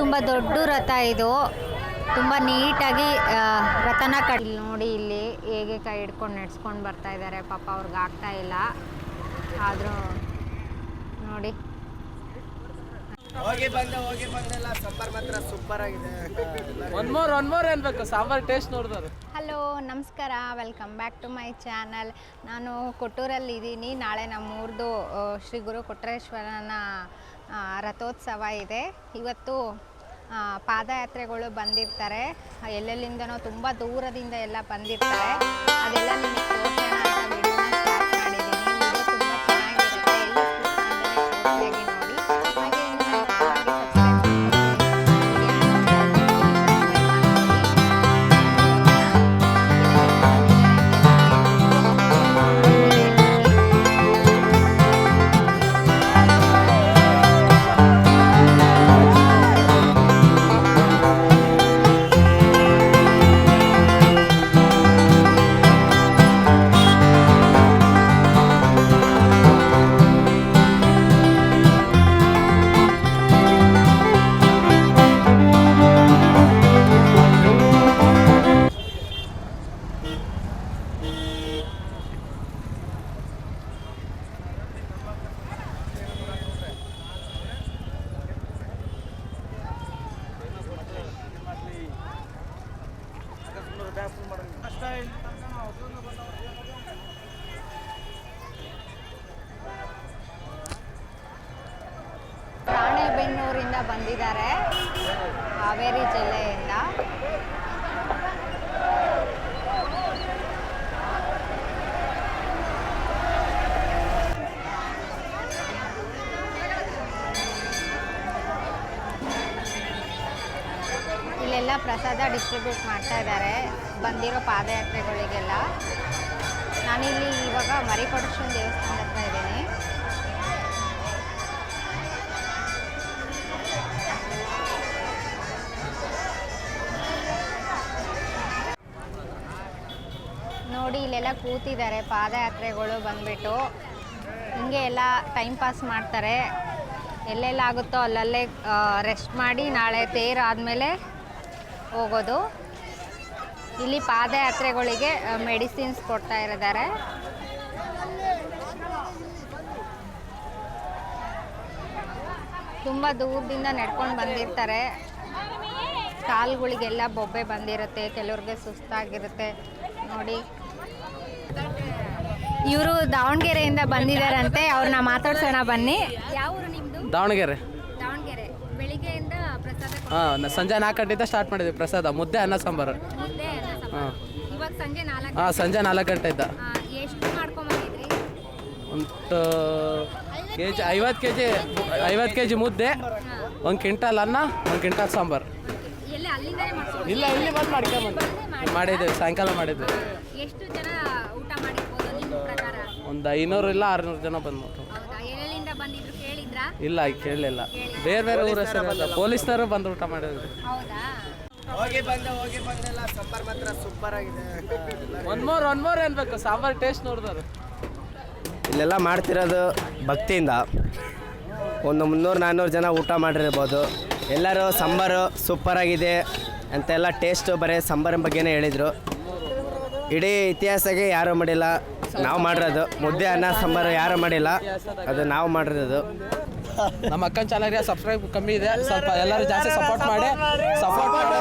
ತುಂಬ ದೊಡ್ಡ ರಥ ಇದು. ತುಂಬ ನೀಟಾಗಿ ರಥನ ಕಟ್ ಇಲ್ಲಿ ನೋಡಿ ಇಲ್ಲಿ ಹೇಗೆ ಕೈ ಹಿಡ್ಕೊಂಡು ನಡ್ಸ್ಕೊಂಡು ಬರ್ತಾ ಇದ್ದಾರೆ. ಪಾಪ ಅವ್ರಿಗೆ ಆಗ್ತಾ ಇಲ್ಲ. ಆದರೂ ನೋಡಿ. ಹೋಗಿ ಬಂದೆ ಹೋಗಿ ಬಂದೆಲ್ಲ ಸಾಂಬಾರ್ ಮಾತ್ರ ಸೂಪರ್ ಆಗಿದೆ. ಒನ್ ಮೋರ್ ಒನ್ ಮೋರ್ ಅನ್ಬೇಕು. ಸಾಂಬಾರ್ ಟೇಸ್ಟ್ ನೋಡಿದ್ರು ಹಲೋ ನಮಸ್ಕಾರ. Welcome back to my channel ನಾನು ಕೊಟ್ಟೂರಲ್ಲಿ ಇದ್ದೀನಿ. ನಾಳೆ ನಮ್ಮೂರ್ದು ಶ್ರೀ ಗುರು ಕೊಟ್ರೇಶ್ವರನ ರಥೋತ್ಸವ ಇದೆ. ಇವತ್ತು ಪಾದಯಾತ್ರೆಗಳು ಬಂದಿರ್ತಾರೆ. ಎಲ್ಲೆಲ್ಲಿಂದನೋ ತುಂಬ ದೂರದಿಂದ ಎಲ್ಲ ಬಂದಿರ್ತಾರೆ. ಅದೆಲ್ಲ ನಿಮಗೆ ರಾಣೆಬೆನ್ನೂರಿಂದ ಬಂದಿದ್ದಾರೆ. ಹಾವೇರಿ ಜಿಲ್ಲೆಯಿಂದ ಇಲ್ಲೆಲ್ಲ ಪ್ರಸಾದ ಡಿಸ್ಟ್ರಿಬ್ಯೂಟ್ ಮಾಡ್ತಾ ಇದ್ದಾರೆ, ಬಂದಿರೋ ಪಾದಯಾತ್ರೆಗಳಿಗೆಲ್ಲ. ನಾನಿಲ್ಲಿ ಇವಾಗ ಮರಿಕೊಡೇಶ್ವರ ದೇವಸ್ಥಾನ ಹತ್ರ ಇದ್ದೀನಿ. ನೋಡಿ, ಇಲ್ಲೆಲ್ಲ ಕೂತಿದ್ದಾರೆ, ಪಾದಯಾತ್ರೆಗಳು ಬಂದ್ಬಿಟ್ಟು. ಹಿಂಗೆ ಎಲ್ಲ ಟೈಮ್ ಪಾಸ್ ಮಾಡ್ತಾರೆ. ಎಲ್ಲೆಲ್ಲಾಗುತ್ತೋ ಅಲ್ಲಲ್ಲೇ ರೆಸ್ಟ್ ಮಾಡಿ ನಾಳೆ ತೇರು ಆದಮೇಲೆ ಹೋಗೋದು. ಇಲ್ಲಿ ಪಾದಯಾತ್ರೆಗಳಿಗೆ ಮೆಡಿಸಿನ್ಸ್ ಕೊಡ್ತಾ ಇರಿದ್ದಾರೆ ತುಂಬ ದೂರದಿಂದ ನಡ್ಕೊಂಡು ಬಂದಿರ್ತಾರೆ. ಕಾಲುಗಳಿಗೆಲ್ಲ ಬೊಬ್ಬೆ ಬಂದಿರುತ್ತೆ, ಕೆಲವ್ರಿಗೆ ಸುಸ್ತಾಗಿರುತ್ತೆ. ನೋಡಿ. ಇವರು ದಾವಣಗೆರೆಯಿಂದ ಬಂದಿದ್ದಾರಂತೆ, ಅವ್ರನ್ನ ಮಾತಾಡ್ಸೋಣ ಬನ್ನಿ. ಯಾವ ದಾವಣಗೆರೆ. ಹಾಂ ಸಂಜೆ ನಾಲ್ಕು ಗಂಟೆಯಿಂದ ಸ್ಟಾರ್ಟ್ ಮಾಡಿದ್ವಿ ಪ್ರಸಾದ ಮುದ್ದೆ ಅನ್ನ ಸಾಂಬಾರು. ಮುದ್ದೆ ಅನ್ನ ಸಾಂಬಾರು. ಹಾಂ ಇವಾಗ ಸಂಜೆ ನಾಲ್ಕು ಹಾಂ ಸಂಜೆ ನಾಲ್ಕು ಗಂಟೆಯಿಂದ ಆ, ಎಷ್ಟು ಮಾಡ್ಕೊಂಬಂದಿದ್ರಿ? ಒಂದು ಕೆ ಜಿ ಐವತ್ತು ಕೆ ಜಿ ಐವತ್ತು ಕೆ ಜಿ ಮುದ್ದೆ ಒಂದು ಕ್ವಿಂಟಲ್ ಅನ್ನ ಒಂದು ಕ್ವಿಂಟಲ್ ಸಾಂಬಾರು. ಎಲ್ಲ ಮಾಡ್ಕೊಂಡು ಇಲ್ಲ ಇಲ್ಲಿ ಬಂದು ಮಾಡ್ಕೊಂಬಂದು ಮಾಡಿದ್ದೇವೆ ಸಾಯಂಕಾಲ ಮಾಡಿದ್ದೆ ಎಷ್ಟು ಜನ ಊಟ ಮಾಡಿರ್ಬೋದು ನಿಮ್ಮ ಪ್ರಕಾರ? ಒಂದು ಐನೂರು ಇಲ್ಲ ಆರುನೂರು ಜನ ಬಂದು ಕೇಳಿದ್ರಾ ಇಲ್ಲ ಈಗ ಕೇಳಲಿಲ್ಲ ಬೇರೆ ಬೇರೆ ಊರ ಹೆಸರು ಪೊಲೀಸ್ನವರು ಬಂದು ಊಟ ಮಾಡಿದ್ರು ಹೌದಾ? ಹೋಗಿ ಬಂದೆ ಹೋಗಿ ಬಂದೆಲ್ಲ ಸಾಂಬಾರ್ ಮಾತ್ರ ಸೂಪರ್ ಆಗಿದೆ. ಒನ್ ಮೋರ್ ಒನ್ ಮೋರ್ ಅನ್ಬೇಕು ಸಾಂಬಾರ್ ಟೇಸ್ಟ್ ನೋಡಿದ್ರು ಇಲ್ಲೆಲ್ಲ ಮಾಡ್ತಿರೋದು ಭಕ್ತಿಯಿಂದ. ಒಂದು ಮುನ್ನೂರು ನಾನ್ನೂರು ಜನ ಊಟ ಮಾಡಿರ್ಬೋದು. ಎಲ್ಲರೂ ಸಾಂಬಾರು ಸೂಪರ್ ಆಗಿದೆ ಅಂತೆಲ್ಲ ಟೇಸ್ಟು ಬರೀ ಸಾಂಬಾರಿನ ಬಗ್ಗೆನೇ ಹೇಳಿದರು. ಇಡೀ ಇತಿಹಾಸಕ್ಕೆ ಯಾರೂ ಮಾಡಿಲ್ಲ. ನಾವು ಮಾಡಿರೋದು ಮುದ್ದೆ ಅನ್ನ ಸಾಂಬಾರು ಯಾರೂ ಮಾಡಿಲ್ಲ. ಅದು ನಾವು ಮಾಡಿರೋದು. ನಮ್ಮ ಅಕ್ಕನ ಚಾನಲ್ಗೆ ಸಬ್ಸ್ಕ್ರೈಬ್ ಕಮ್ಮಿ ಇದೆ. ಸ್ವಲ್ಪ ಎಲ್ಲರೂ ಜಾಸ್ತಿ ಸಪೋರ್ಟ್ ಮಾಡಿ. ಸಪೋರ್ಟ್ ಮಾಡಿ.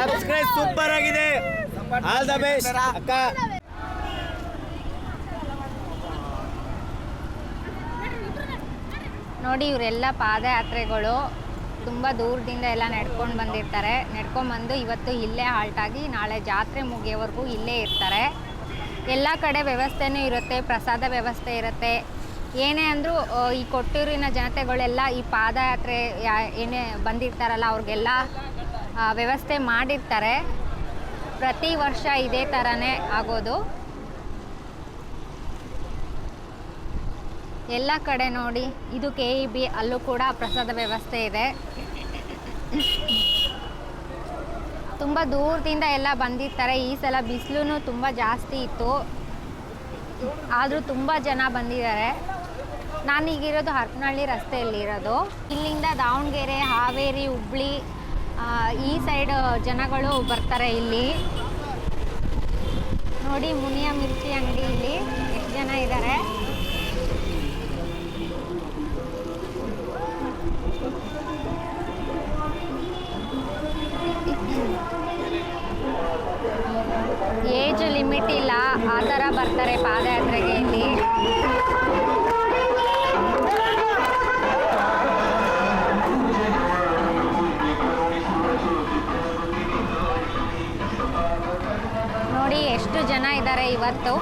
ಸಬ್ಸ್ಕ್ರೈಬ್ ಸೂಪರ್ ಆಗಿದೆ. ಆಲ್ ದಿ ಬೆಸ್ಟ್ ಅಕ್ಕ. ನೋಡಿ ಇವರೆಲ್ಲ ಪಾದಯಾತ್ರೆಗಳು ತುಂಬ ದೂರದಿಂದ ಎಲ್ಲ ನಡ್ಕೊಂಡು ಬಂದಿರ್ತಾರೆ. ನಡ್ಕೊಂಡ್ಬಂದು ಇವತ್ತು ಇಲ್ಲೇ ಹಾಲ್ಟ್ ಆಗಿ ನಾಳೆ ಜಾತ್ರೆ ಮುಗಿಯೋವರೆಗೂ ಇಲ್ಲೇ ಇರ್ತಾರೆ. ಎಲ್ಲ ಕಡೆ ವ್ಯವಸ್ಥೆನೂ ಇರುತ್ತೆ ಪ್ರಸಾದ ವ್ಯವಸ್ಥೆ ಇರುತ್ತೆ. ಏನೇ ಅಂದರೂ ಈ ಕೊಟ್ಟೂರಿನ ಜನತೆಗಳೆಲ್ಲ ಈ ಪಾದಯಾತ್ರೆ ಏನೇ ಬಂದಿರ್ತಾರಲ್ಲ, ಅವ್ರಿಗೆಲ್ಲ ವ್ಯವಸ್ಥೆ ಮಾಡಿರ್ತಾರೆ. ಪ್ರತಿ ವರ್ಷ ಇದೇ ಥರನೇ ಆಗೋದು. ಎಲ್ಲ ಕಡೆ ನೋಡಿ, ಇದು ಕೆ ಇ ಬಿ ಅಲ್ಲೂ ಕೂಡ ಪ್ರಸಾದ ವ್ಯವಸ್ಥೆ ಇದೆ. ತುಂಬ ದೂರದಿಂದ ಎಲ್ಲ ಬಂದಿರ್ತಾರೆ. ಈ ಸಲ ಬಿಸಿಲು ತುಂಬ ಜಾಸ್ತಿ ಇತ್ತು. ಆದರೂ ತುಂಬ ಜನ ಬಂದಿದ್ದಾರೆ. ನಾನೀಗಿರೋದು ಹರಪನಹಳ್ಳಿ ರಸ್ತೆಯಲ್ಲಿ ಇರೋದು ಇಲ್ಲಿಂದ ದಾವಣಗೆರೆ, ಹಾವೇರಿ, ಹುಬ್ಳಿ ಈ ಸೈಡ್ ಜನಗಳು ಬರ್ತಾರೆ ಇಲ್ಲಿ. ನೋಡಿ ಮುನಿಯ ಮಿರ್ಚಿ ಅಂಗಡಿ ಇಲ್ಲಿ. ಎಷ್ಟು ಜನ ಇದ್ದಾರೆ ಏಜ್ ಲಿಮಿಟ್ ಇಲ್ಲ. ಆ ಥರ ಬರ್ತಾರೆ ಪಾದಯಾತ್ರೆಗೆ. ನೋಡಿ ಎಷ್ಟು ಜನ ಇದ್ದಾರೆ ಇವತ್ತು.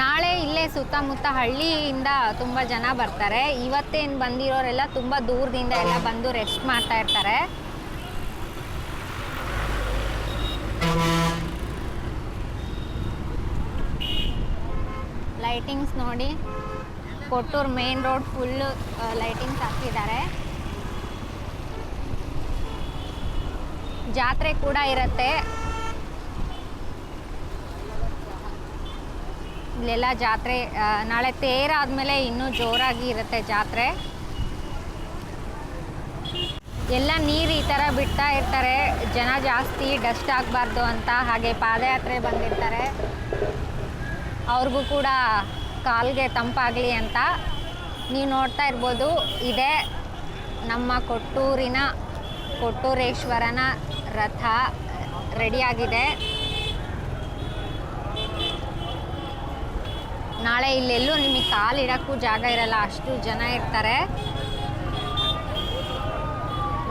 ನಾಳೆ ಇಲ್ಲೇ ಸುತ್ತಮುತ್ತ ಹಳ್ಳಿಯಿಂದ ತುಂಬ ಜನ ಬರ್ತಾರೆ. ಇವತ್ತೇನು ಬಂದಿರೋರೆಲ್ಲ ತುಂಬ ದೂರದಿಂದ ಎಲ್ಲ ಬಂದು ರೆಸ್ಟ್ ಮಾಡ್ತಾ ಇರ್ತಾರೆ. ಲೈಟಿಂಗ್ಸ್ ನೋಡಿ. Kottur main road full lightings ಹಾಕಿದ್ದಾರೆ. ಜಾತ್ರೆ ಕೂಡ ಇರುತ್ತೆ. ಇಲ್ಲೆಲ್ಲ ಜಾತ್ರೆ ನಾಳೆ ತೇರ್ ಆದಮೇಲೆ ಇನ್ನೂ ಜೋರಾಗಿ ಇರುತ್ತೆ ಜಾತ್ರೆ. ಎಲ್ಲ ನೀರು ಈ ಥರ ಬಿಡ್ತಾ ಇರ್ತಾರೆ. ಜನ ಜಾಸ್ತಿ ಡಸ್ಟ್ ಆಗಬಾರ್ದು ಅಂತ ಹಾಗೆ ಪಾದಯಾತ್ರೆ ಬಂದಿರ್ತಾರೆ. ಅವ್ರಿಗೂ ಕೂಡ ಕಾಲ್ಗೆ ತಂಪಾಗಲಿ ಅಂತ. ನೀವು ನೋಡ್ತಾ ಇರ್ಬೋದು, ಇದೇ ನಮ್ಮ ಕೊಟ್ಟೂರಿನ ಕೊಟ್ಟೂರೇಶ್ವರನ ರಥ ರೆಡಿಯಾಗಿದೆ. ನಾಳೆ ಇಲ್ಲೆಲ್ಲೂ ನಿಮಗೆ ಕಾಲಿಡೋಕ್ಕೂ ಜಾಗ ಇರಲ್ಲ, ಅಷ್ಟು ಜನ ಇರ್ತಾರೆ.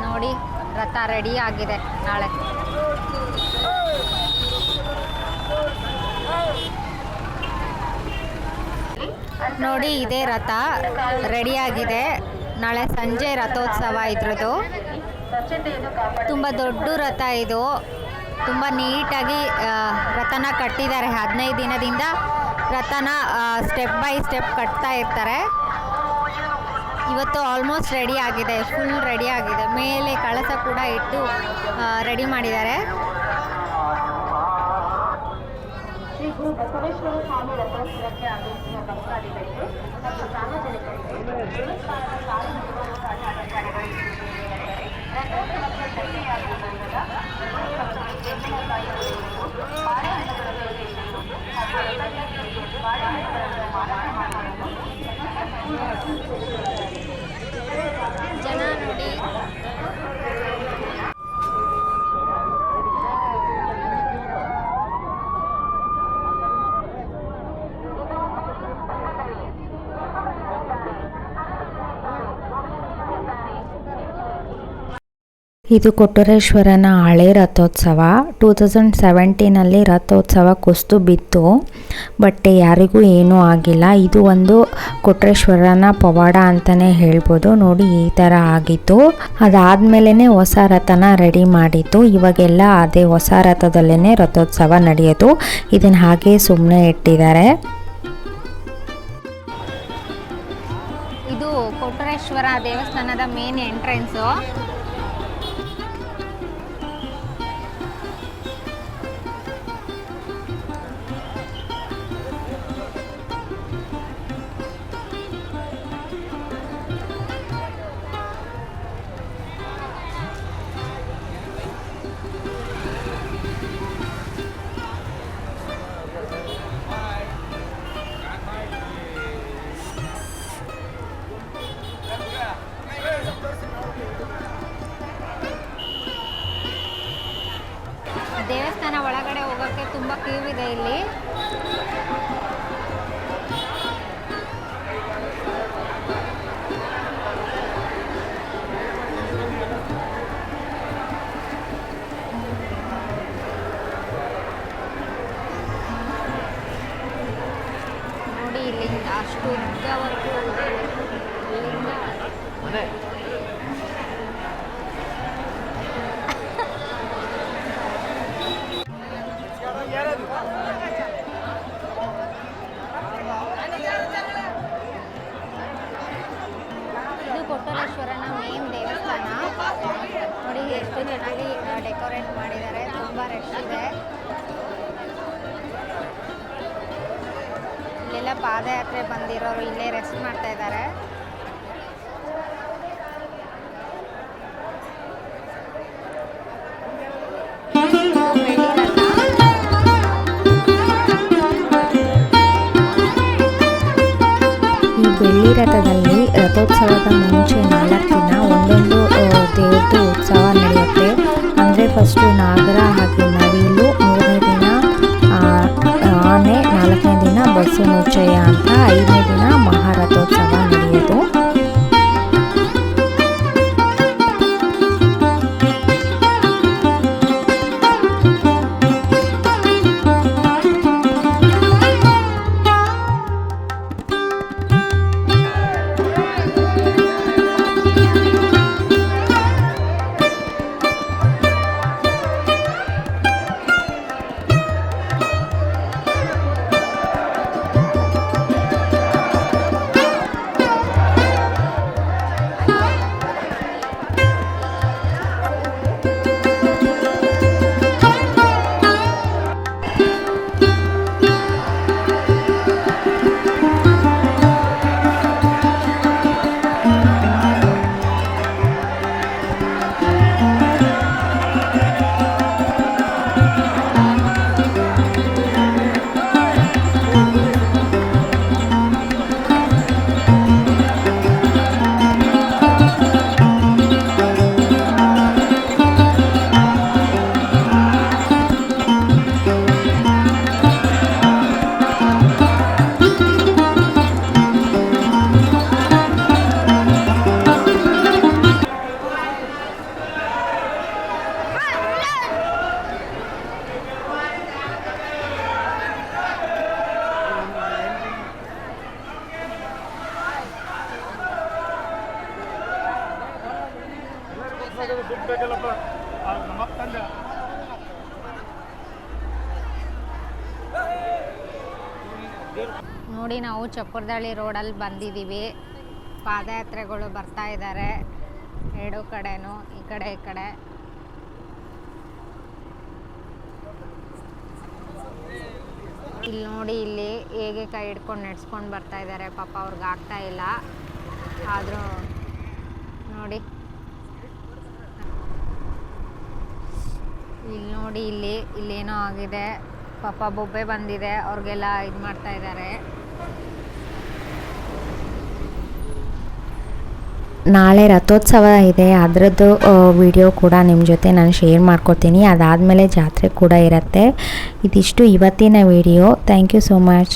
ನೋಡಿ, ರಥ ರೆಡಿ ಆಗಿದೆ ನಾಳೆ. ನೋಡಿ, ಇದೇ ರಥ ರೆಡಿ ಆಗಿದೆ. ನಾಳೆ ಸಂಜೆ ರಥೋತ್ಸವ ಇದ್ರದ್ದು. ತುಂಬ ದೊಡ್ಡ ರಥ ಇದು. ತುಂಬ ನೀಟಾಗಿ ರಥನ ಕಟ್ಟಿದ್ದಾರೆ. ಹದಿನೈದು ದಿನದಿಂದ ರಥನ ಸ್ಟೆಪ್ ಬೈ ಸ್ಟೆಪ್ ಕಟ್ತಾ ಇರ್ತಾರೆ. ಇವತ್ತು ಆಲ್ಮೋಸ್ಟ್ ರೆಡಿ ಆಗಿದೆ ಫುಲ್ ರೆಡಿ ಆಗಿದೆ. ಮೇಲೆ ಕಳಸ ಕೂಡ ಇಟ್ಟು ರೆಡಿ ಮಾಡಿದ್ದಾರೆ. ಬಸವೇಶ್ವರ ಸ್ವಾಮಿ ಸಾರ್ವಜನಿಕರಿಗೆ ಇದು ಕೊಟ್ಟೂರೇಶ್ವರನ ಹಳೆ ರಥೋತ್ಸವ. ಟೂ ತೌಸಂಡ್ ಸೆವೆಂಟೀನಲ್ಲಿ ರಥೋತ್ಸವ ಕುಸ್ತು ಬಿತ್ತು. ಬಟ್ ಯಾರಿಗೂ ಏನೂ ಆಗಿಲ್ಲ. ಇದು ಒಂದು ಕೊಟ್ರೇಶ್ವರನ ಪವಾಡ ಅಂತಲೇ ಹೇಳ್ಬೋದು. ನೋಡಿ, ಈ ಥರ ಆಗಿತ್ತು. ಅದಾದಮೇಲೆ ಹೊಸ ರಥನ ರೆಡಿ ಮಾಡಿತ್ತು. ಇವಾಗೆಲ್ಲ ಅದೇ ಹೊಸ ರಥದಲ್ಲೇ ರಥೋತ್ಸವ ನಡೆಯೋದು. ಇದನ್ನು ಹಾಗೆ ಸುಮ್ಮನೆ ಇಟ್ಟಿದ್ದಾರೆ. ಇದು ಕೊಟ್ಟರೇಶ್ವರ ದೇವಸ್ಥಾನದ ಮೇನ್ ಎಂಟ್ರೆನ್ಸು ಅಷ್ಟು ಪಾದಯಾತ್ರೆ ಬಂದಿರೋರು ಇಲ್ಲೇ ರೆಸ್ಟ್ ಮಾಡ್ತಾ ಇದ್ದಾರೆ ಬೆಳ್ಳಿ ರಥದಲ್ಲಿ ರಥೋತ್ಸವದ ಮುಂಚೆ ನಾಲ್ಕು ದಿನ ಒಂದೊಂದು ದೇವ್ರದ್ದು ಉತ್ಸವ ನಡೆಯುತ್ತೆ. ಅಂದರೆ ಫಸ್ಟು ನಾಗರ ಹಾಗೆ ದಿನ ಬಸ್ಸು ಮುಚ್ಚಯ್ಯ ಅಂತ ಐದನೇ ದಿನ ಮಹಾರಥೋತ್ಸವ ನೋಡಿ ನಾವು ಚಪ್ಪರದಳ್ಳಿ ರೋಡಲ್ಲಿ ಬಂದಿದ್ದೀವಿ. ಪಾದಯಾತ್ರೆಗಳು ಬರ್ತಾ ಇದ್ದಾರೆ. ಎರಡು ಕಡೆನೂ, ಈ ಕಡೆ ಈ ಕಡೆ. ಇಲ್ಲಿ ನೋಡಿ, ಇಲ್ಲಿ ಹೇಗೆ ಕೈ ಹಿಡ್ಕೊಂಡು ನೆಡ್ಸ್ಕೊಂಡು ಬರ್ತಾ ಇದ್ದಾರೆ. ಪಾಪ ಅವ್ರಿಗೆ ಆಗ್ತಾ ಇಲ್ಲ. ಆದರೂ ನೋಡಿ. ಇಲ್ಲಿ ನೋಡಿ, ಇಲ್ಲಿ, ಇಲ್ಲೇನೋ ಆಗಿದೆ. ಪಾಪ ಬೊಬ್ಬೆ ಬಂದಿದೆ, ಅವ್ರಿಗೆಲ್ಲ ಇದು ಮಾಡ್ತಾ ಇದ್ದಾರೆ ನಾಳೆ ರಥೋತ್ಸವ ಇದೆ, ಅದರದ್ದು ವಿಡಿಯೋ ಕೂಡ ನಿಮ್ಮ ಜೊತೆ ನಾನು ಶೇರ್ ಮಾಡ್ಕೊತೀನಿ ಅದಾದಮೇಲೆ ಜಾತ್ರೆ ಕೂಡ ಇರುತ್ತೆ. ಇದಿಷ್ಟು ಇವತ್ತಿನ video thank you so much